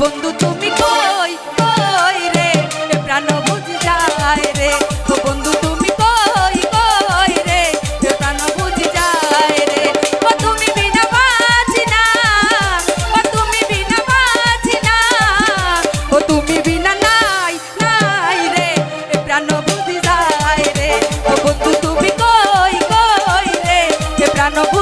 বন্ধু, তুমি কই কই রে? প্রাণ বুঝি যায় রে। ও বন্ধু, তুমি কই কই রে? প্রাণ বুঝি যায় রে। ও তুমি বিনা বাঁচি না ও তুমি বিনা বাঁচি না ও তুমি বিনা নাই নাই রে। প্রাণ বুঝি যায় রে। ও বন্ধু, তুমি কই কই রে? প্রাণ বুঝি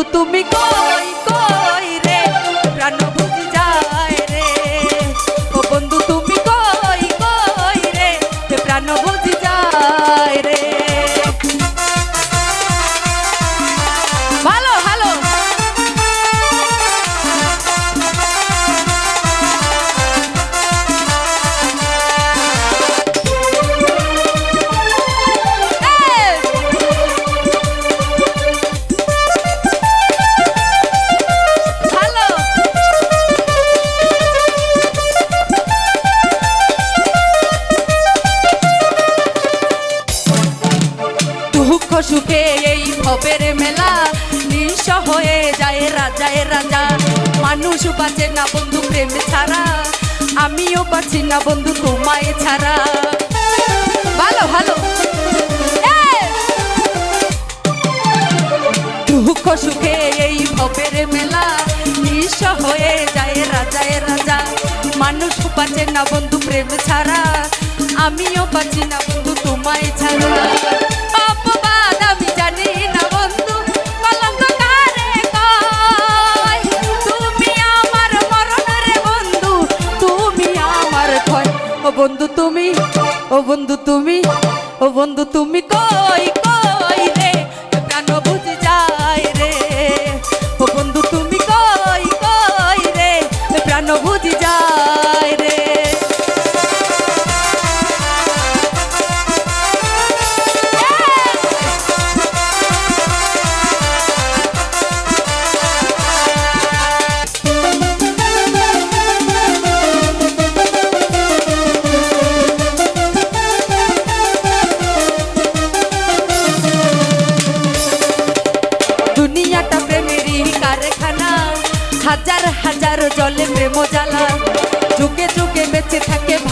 বন্ধু, তুমি কই কই রে? প্রাণ বুঝি যায় রে। ও বন্ধু, তুমি কই কই রে? প্রাণ বুঝি যায় রে। সুখে এই ভবের মেলা নিঃস হয়ে যায় রাজায় রাজা। মানুষ বাঁচে না বন্ধু, প্রেম ছাড়া। আমিও বাঁচি না বন্ধু, তোমায় ছাড়া। ভালো ভালো। দুঃখ সুখে এই ভবের মেলা নিঃস হয়ে যায় রাজায় রাজা। মানুষ বাঁচে না বন্ধু, প্রেম ছাড়া। আমিও বাঁচি না বন্ধু, তোমায় ছাড়া। ও বন্ধু তুমি ও বন্ধু তুমি কই?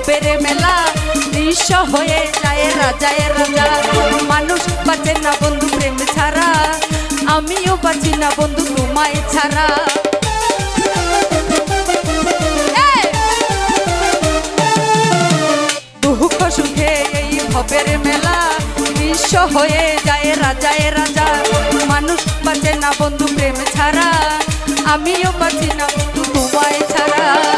ভবের মেলা নিঃস্ব হয়ে যায়, রাজায় রাজা। মানুষ বাঁচে না বন্ধু, প্রেম ছাড়া। আমিও বাঁচি না বন্ধু, তোমায় ছাড়া! দুঃখ সুখে এই ভবের মেলা নিঃস্ব হয়ে যায়, রাজায় রাজা। মানুষ বাঁচে না বন্ধু, প্রেম ছাড়া। আমিও বাঁচি না বন্ধু, তোমায় ছাড়া।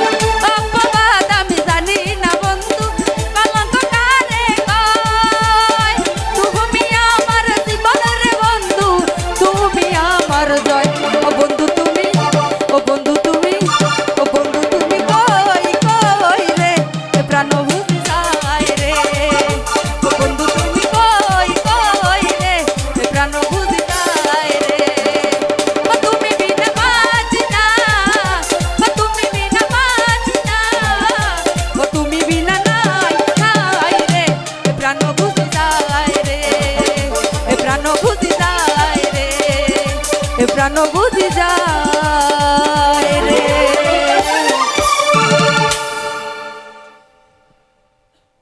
প্রাণ বুঝি যায়